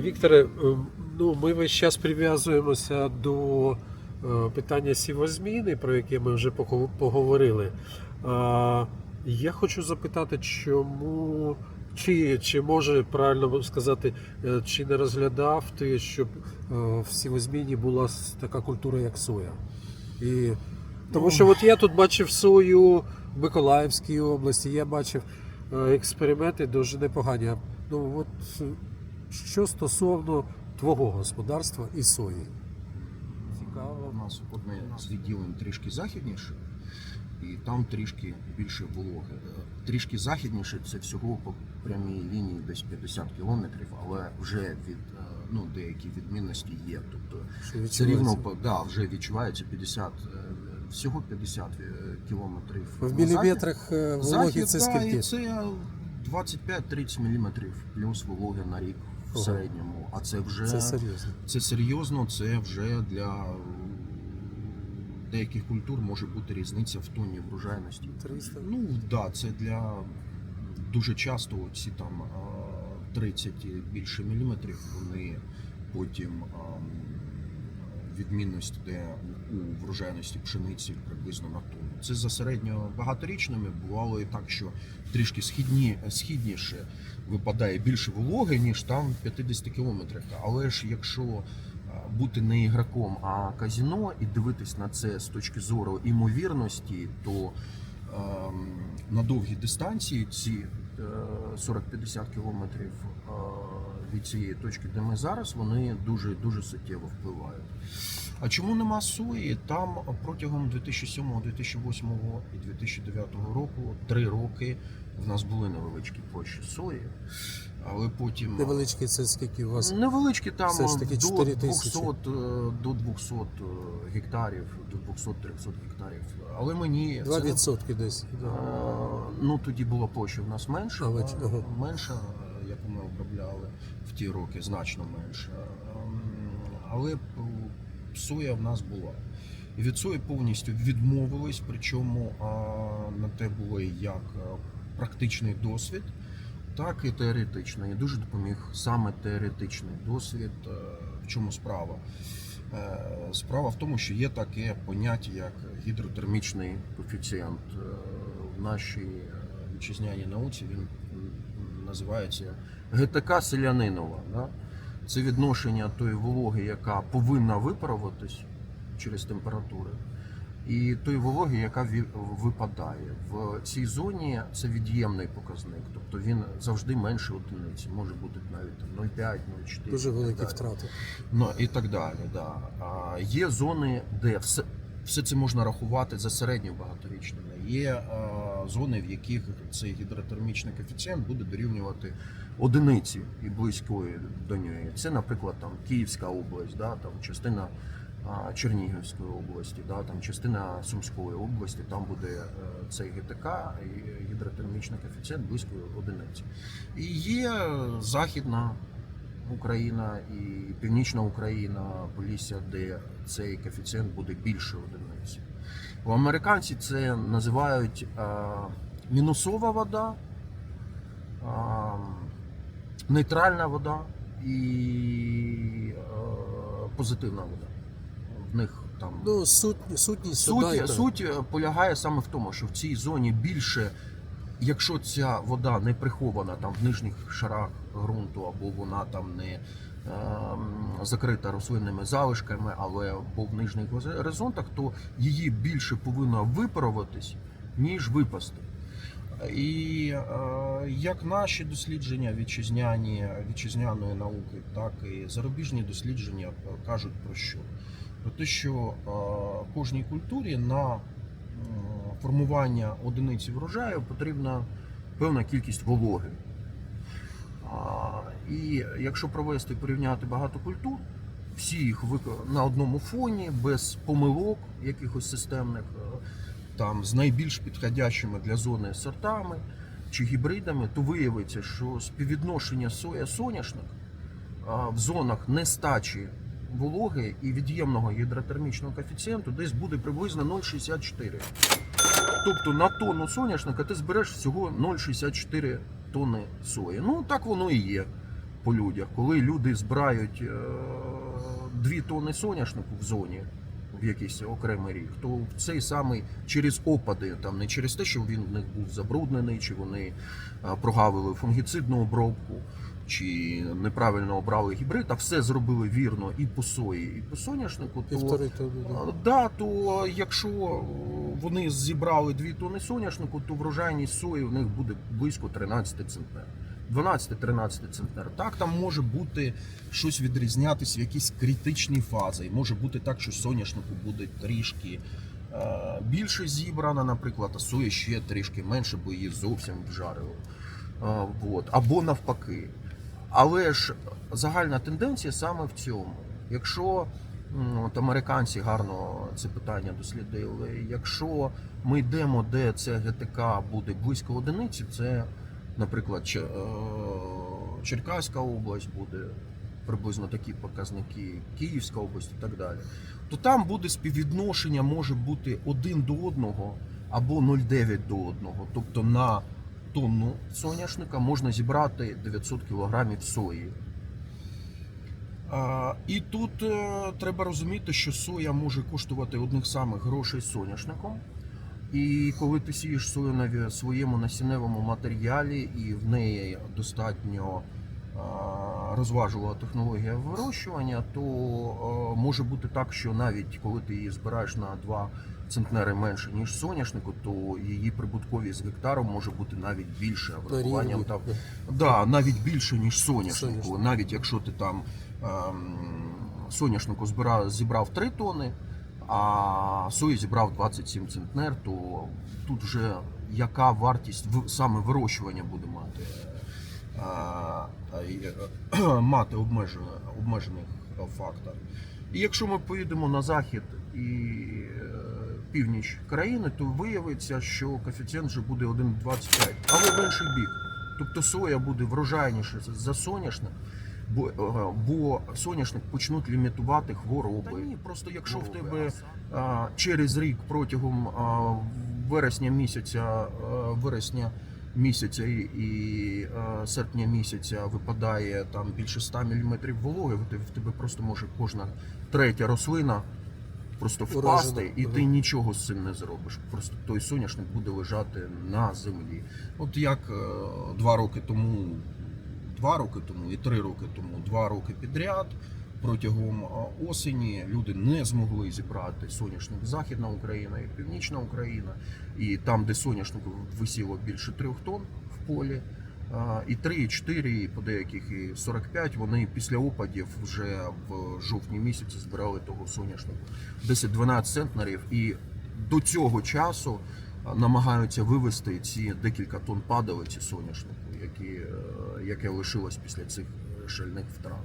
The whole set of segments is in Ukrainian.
Вікторе, е, ну, ми весь час прив'язуємося до е, питання сівозміни, про яке ми вже поговорили. Я хочу запитати, чому, чи, чи може правильно сказати, е, чи не розглядав ти, щоб в сівозміні була така культура, як соя? І, тому що от я тут бачив сою в Миколаївській області, я бачив експерименти дуже непогані. Ну, от, що стосовно твого господарства і сої? Цікаво. У нас одне з відділень трішки західніше, і там трішки більше вологи. Е, Трішки західніше це всього по прямій лінії десь 50 кілометрів, але вже від е, ну, деякі відмінності є. Тобто це рівно да, вже відчувається 50, е, всього 50 е, кілометрів. В міліметрах вологі Захід, це скільки? це 25-30 мм плюс вологи на рік в середньому. А це вже Це серйозно. це серйозно, це вже для деяких культур може бути різниця в тоні врожайності. 300? Ну так, да, це для дуже часто ці там а, 30 і більше міліметрів, вони потім відмінність де у врожайності пшениці приблизно на тонну. Це за середньо багаторічними бувало і так, що трішки східні, східніше випадає більше вологи, ніж там в 50 кілометрах. Але ж якщо бути не ігроком, а казіно і дивитись на це з точки зору імовірності, то ем, на довгі дистанції ці е, 40-50 кілометрів е, від цієї точки, де ми зараз, вони дуже дуже суттєво впливають. А чому нема сої? Там протягом 2007, 2008 і 2009 року три роки в нас були невеличкі площі сої, але потім Невеличкий це скільки у вас? Невеличкі там Все ж таки до 4 200, е, до 200 е, гектарів, до 200-300 гектарів. Але мені це не- 2% десь. Е, Ну тоді була площа в нас менша, А, е, ага. менша, яку ми обробляли ті роки, значно менша. Ем, Але соя в нас була. І від сої повністю відмовились, причому на те було як е, практичний досвід, так і теоретичний. І дуже допоміг саме теоретичний досвід. Е, В чому справа? Е, Справа в тому, що є таке поняття, як гідротермічний коефіцієнт. В нашій вітчизняній науці він називається ГТК селянинова. Да? Це відношення тої вологи, яка повинна випаруватись через температури, і тої вологи, яка випадає. В цій зоні це від'ємний показник, тобто він завжди менше одиниці, може бути навіть 0,5, 0,4. Дуже великі втрати. Ну і так далі. Да. А, є зони, де все, все це можна рахувати за середньо багаторічними. Є зони, в яких цей гідротермічний коефіцієнт буде дорівнювати одиниці і близької до нього. Це, наприклад, там Київська область, да, там частина Чернігівської області, да, там частина Сумської області, там буде е, цей ГТК, гідротермічний коефіцієнт близько одиниці. І є західна Україна і Північна Україна, Полісся, де цей коефіцієнт буде більше одиниці. У американці це називають е, мінусова вода, е, нейтральна вода і е, позитивна вода. В них там Ну, суть, сутність Суть, суть полягає саме в тому, що в цій зоні більше, якщо ця вода не прихована там в нижніх шарах ґрунту, або вона там не закрита рослинними залишками, але в нижніх горизонтах, то її більше повинно випаруватись, ніж випасти. І е, як наші дослідження вітчизняні, вітчизняної науки, так і зарубіжні дослідження е, кажуть про що? Про те, що е, кожній культурі на формування одиниці врожаю потрібна певна кількість вологи. І якщо провести порівняти багато культур, всі їх на одному фоні, без помилок якихось системних, е, там з найбільш підходящими для зони сортами чи гібридами, то виявиться, що співвідношення соя-соняшник в зонах нестачі вологи і від'ємного гідротермічного коефіцієнту десь буде приблизно 0,64. Тобто на тонну соняшника ти збереш всього 0,64 тонни сої. Ну так воно і є. По людях, коли люди збирають е, 2 тонни соняшнику в зоні в якийсь окремий рік, то в цей самий через опади, там не через те, що він в них був забруднений, чи вони е, прогавили фунгіцидну обробку, чи неправильно обрали гібрид, а все зробили вірно і по сої, і по соняшнику, то Півтори тонни. да. То якщо е, вони зібрали 2 тонни соняшнику, то врожайність сої в них буде близько 13 центнер. 12-13 центнер. Так, там може бути щось відрізнятися в якійсь критичній фазі. Може бути так, що соняшнику буде трішки е, більше зібрано, наприклад, а сої ще трішки менше, бо її зовсім вжарили. Е, вот. Або навпаки. Але ж загальна тенденція саме в цьому. Якщо от американці гарно це питання дослідили, якщо ми йдемо, де це ГТК буде близько одиниці, це, наприклад, е, Черкаська область буде приблизно такі показники, Київська область і так далі, то там буде співвідношення може бути один до одного або 0,9 до одного. Тобто на тонну соняшника можна зібрати 900 кг сої. І тут е, треба розуміти, що соя може коштувати одних самих грошей соняшником. І коли ти сієш сою на своєму насінневому матеріалі, і в неї достатньо розважувала технологія вирощування, то може бути так, що навіть коли ти її збираєш на 2 центнери менше, ніж соняшнику, то її прибутковість з гектару може бути навіть більше врахуванням там Да, навіть більше, ніж соняшнику. Соняшнику. Навіть якщо ти там ем, соняшнику збирав, зібрав 3 тони, а сої зібрав 27 центнер, то тут вже яка вартість в- саме вирощування буде мати, е, е, мати обмежений, обмежений фактор. І якщо ми поїдемо на захід і е, північ країни, то виявиться, що коефіцієнт вже буде 1,25, але в інший бік. Тобто соя буде врожайніше за соняшник, бо, е, бо соняшник почнуть лімітувати хвороби. Та ні, просто якщо в тебе а, через рік протягом а, вересня місяця, а, вересня місяця і, і а, серпня місяця випадає там більше 100 мм вологи, в тебе, в тебе просто може кожна третя рослина просто впасти, і ти нічого з цим не зробиш. Просто той соняшник буде лежати на землі. От як е, два роки тому, два роки тому і три роки тому, два роки підряд. Протягом осені люди не змогли зібрати соняшник Західна Україна і Північна Україна. І там, де соняшнику висіло більше трьох тонн в полі, і 3, і 4, і по деяких і 45, вони після опадів вже в жовтні місяці збирали того соняшнику 10-12 центнерів. І до цього часу намагаються вивести ці декілька тонн падалиці соняшнику, які, е, яке лишилось після цих е, шальних втрат.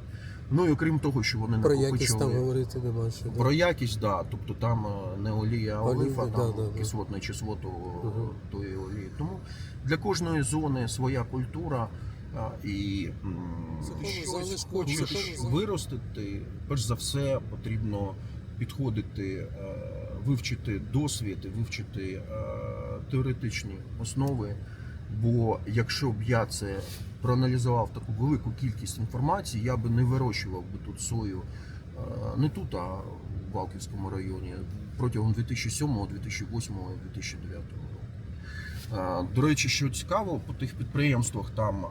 Ну і окрім того, що вони Про якість там говорити нема що. да. про якість, да. Тобто там е, не олія, а да, там да, да. кислотне число того, Мгм. тої олії. Тому для кожної зони своя культура. І щось залишку, хочеш виростити, перш за все потрібно підходити, е, вивчити досвід, вивчити е, теоретичні основи. Бо якщо б я це проаналізував таку велику кількість інформації, я би не вирощував би тут сою е, не тут, а в Валківському районі протягом 2007, 2008 і 2009 року. Е, До речі, що цікаво, по тих підприємствах там е,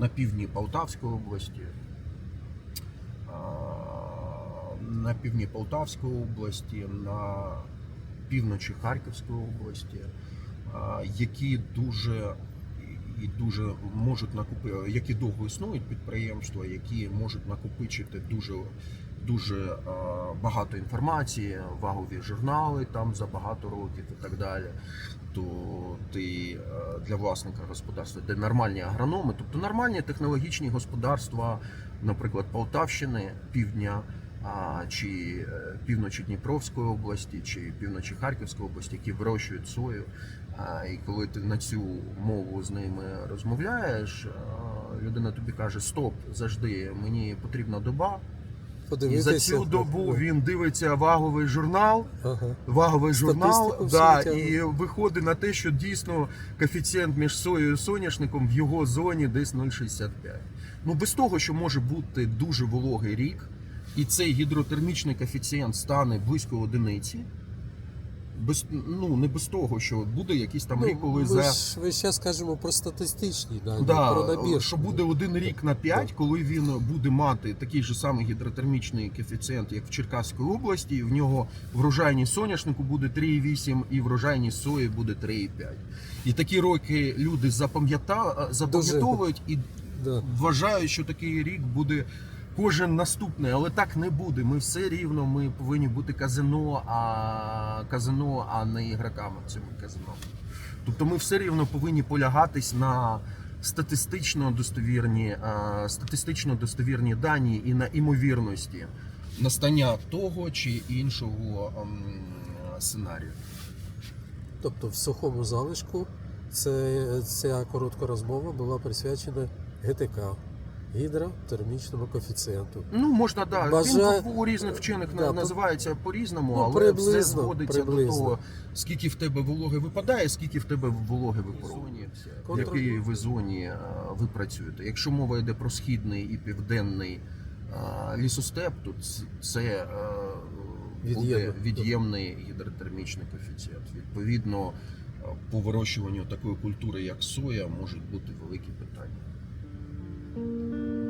на півдні Полтавської області, на півдні Полтавської області, на півночі Харківської області, які дуже і дуже можуть накопити, які довго існують підприємства, які можуть накопичити дуже дуже багато інформації, вагові журнали там за багато років і так далі. То ти е, для власника господарства, де нормальні агрономи, тобто нормальні технологічні господарства, наприклад, Полтавщини, півдня. Чи е, півночі Дніпровської області, чи півночі Харківської області, які вирощують сою. І коли ти на цю мову з ними розмовляєш, людина тобі каже: Стоп, завжди, мені потрібна доба. І за цю добу він дивиться ваговий журнал. Ага. Ваговий журнал да, і виходить на те, що дійсно коефіцієнт між соєю і соняшником в його зоні десь 0,65. Ну без того, що може бути дуже вологий рік, і цей гідротермічний коефіцієнт стане близько одиниці. Без, ну, не без того, що буде якийсь там рік, коли ми за. ж ви зараз кажемо про статистичні дані, Да, про набір. що буде один рік на 5, коли він буде мати такий же самий гідротермічний коефіцієнт, як в Черкаській області, і в нього врожайність соняшнику буде 3,8 і врожайність сої буде 3,5. І такі роки люди запам'ятовують і Да. вважають, що такий рік буде кожен наступний, але так не буде. Ми все рівно ми повинні бути казино, а казино, а не ігроками в цьому казино. Тобто ми все рівно повинні полягатись на статистично достовірні, е, статистично достовірні дані і на імовірності настання того чи іншого ем, сценарію. Тобто в сухому залишку це, ця коротка розмова була присвячена ГТК гідротермічному коефіцієнту. Ну, можна, да. Бажа- Він у різних вчених Да, називається по-різному, Ну, але приблизно, все зводиться приблизно. до того, скільки в тебе вологи випадає, скільки в тебе вологи випаровує, в якій ви зоні е, ви працюєте. Якщо мова йде про східний і південний е, лісостеп, то це е, буде Від'ємний. гідротермічний коефіцієнт. Відповідно, по вирощуванню такої культури, як соя, можуть бути великі питання. Música